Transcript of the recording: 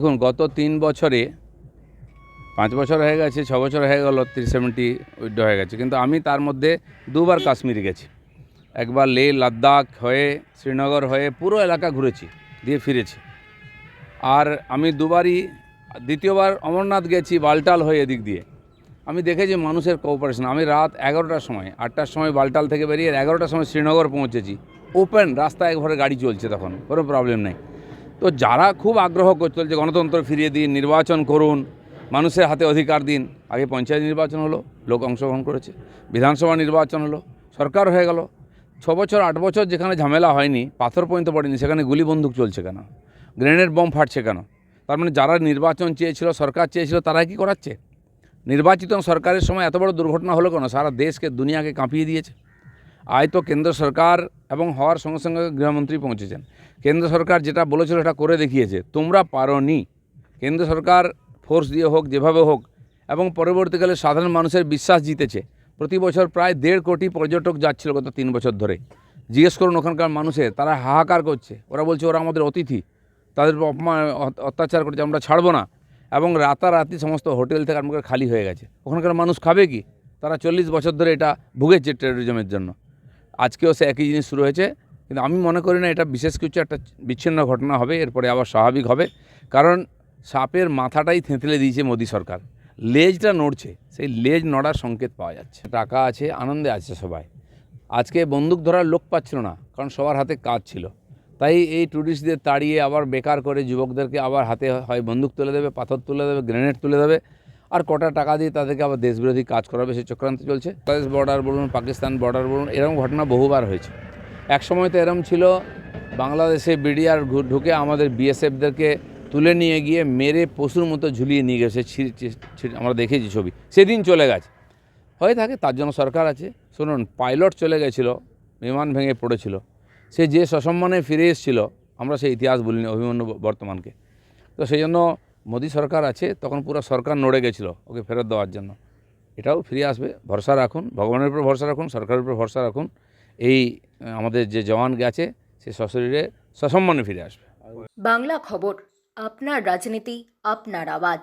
দেখুন, গত তিন বছরে, পাঁচ বছর হয়ে গেছে, ছ বছর হয়ে গেল থ্রি সেভেন্টি উইড্রো হয়ে গেছে। কিন্তু আমি তার মধ্যে দুবার কাশ্মীর গেছি। একবার লে লাদাখ হয়ে, শ্রীনগর হয়ে, পুরো এলাকা ঘুরেছি, দিয়ে ফিরেছি। আর আমি দুবারই, দ্বিতীয়বার অমরনাথ গেছি, বালটাল হয়ে এদিক দিয়ে। আমি দেখেছি মানুষের কোঅপারেশন আমি রাত এগারোটার সময়, আটটার সময় বালটাল থেকে বেরিয়ে এগারোটার সময় শ্রীনগর পৌঁছেছি। ওপেন রাস্তায় একবারে গাড়ি চলছে তখন, কোনো প্রবলেম নেই। তো যারা খুব আগ্রহ করে চলছে গণতন্ত্র ফিরিয়ে দিন, নির্বাচন করুন, মানুষের হাতে অধিকার দিন, আগে পঞ্চায়েত নির্বাচন হলো, লোক অংশগ্রহণ করেছে, বিধানসভা নির্বাচন হলো, সরকার হয়ে গেল। ছ বছর, আট বছর যেখানে ঝামেলা হয়নি, পাথর পর্যন্ত পড়েনি, সেখানে গুলি বন্দুক চলছে কেন? গ্রেনেড বম ফাটছে কেন? তার মানে যারা নির্বাচন চেয়েছিল, সরকার চেয়েছিল, তারা কি করাচ্ছে? নির্বাচিত সরকারের সময় এত বড় দুর্ঘটনা হলো কেন? সারা দেশকে, দুনিয়াকে কাঁপিয়ে দিয়েছে। আজ তো কেন্দ্র সরকার এবং হওয়ার সঙ্গে সঙ্গে গৃহমন্ত্রী পৌঁছেছেন। কেন্দ্র সরকার যেটা বলেছিল সেটা করে দেখিয়েছে। তোমরা পারোনি। কেন্দ্র সরকার ফোর্স দিয়ে হোক, যেভাবে হোক, এবং পরবর্তীকালে সাধারণ মানুষের বিশ্বাস জিতেছে। প্রতি বছর প্রায় দেড় কোটি পর্যটক যাচ্ছিল গত তিন বছর ধরে। জিজ্ঞেস করুন ওখানকার মানুষের তারা হাহাকার করছে। ওরা বলছে, ওরা আমাদের অতিথি। তাদের অপমান অত্যাচার করছে। আমরা ছাড়বো না। এবং রাতারাতি সমস্ত হোটেল থেকে আরম্ভ করে খালি হয়ে গেছে। ওখানকার মানুষ খাবে কি? তারা চল্লিশ বছর ধরে এটা ভুগেছে টেরোরিজমের জন্য। আজকেও সে একই জিনিস শুরু হয়েছে। কিন্তু আমি মনে করি না এটা বিশেষ কিছু একটা বিচ্ছিন্ন ঘটনা হবে, এরপরে আবার স্বাভাবিক হবে। কারণ সাপের মাথাটাই থেঁতলে দিয়েছে মোদী সরকার। লেজটা নড়ছে, সেই লেজ নড়ার সংকেত পাওয়া যাচ্ছে। টাকা আছে, আনন্দে আছে সবাই। আজকে বন্দুক ধরার লোক পাচ্ছিল না, কারণ সবার হাতে কাজ ছিল। তাই এই ট্যুরিস্টদের তাড়িয়ে আবার বেকার করে যুবকদেরকে আবার হাতে হয় বন্দুক তুলে দেবে, পাথর তুলে দেবে, গ্রেনেড তুলে দেবে। আর কটা টাকা দিয়ে তাদেরকে আবার দেশবিরোধী কাজ করাবে সেই চক্রান্ত চলছে। বাংলাদেশ বর্ডার বলুন, পাকিস্তান বর্ডার বলুন, এরকম ঘটনা বহুবার হয়েছে। এক সময় তো এরম ছিল, বাংলাদেশে বিডিআর ঢুকে আমাদের বিএসএফদেরকে তুলে নিয়ে গিয়ে মেরে পশুর মতো ঝুলিয়ে নিয়ে গেছে আমরা দেখেছি ছবি। সেদিন চলে গেছে। হয়ে থাকে, তার জন্য সরকার আছে। শুনুন পাইলট চলে গেছিল, বিমান ভেঙে পড়েছিল। সে যে সসম্মানে ফিরে এসেছিল, আমরা সেই ইতিহাস বলিনি, অভিমন্যু বর্তমানকে। তো সেই জন্য মোদী সরকার আছে, তখন পুরো সরকার নড়ে গেছিল ওকে ফেরত দেওয়ার জন্য। এটাও ফিরে আসবে, ভরসা রাখুন, ভগবানের উপর ভরসা রাখুন, সরকারের উপর ভরসা রাখুন, এই আমাদের যে জওয়ান গেছে, সে সশরীরে সসম্মানে ফিরে আসবে। বাংলা খবর, আপনার রাজনীতি, আপনার আওয়াজ।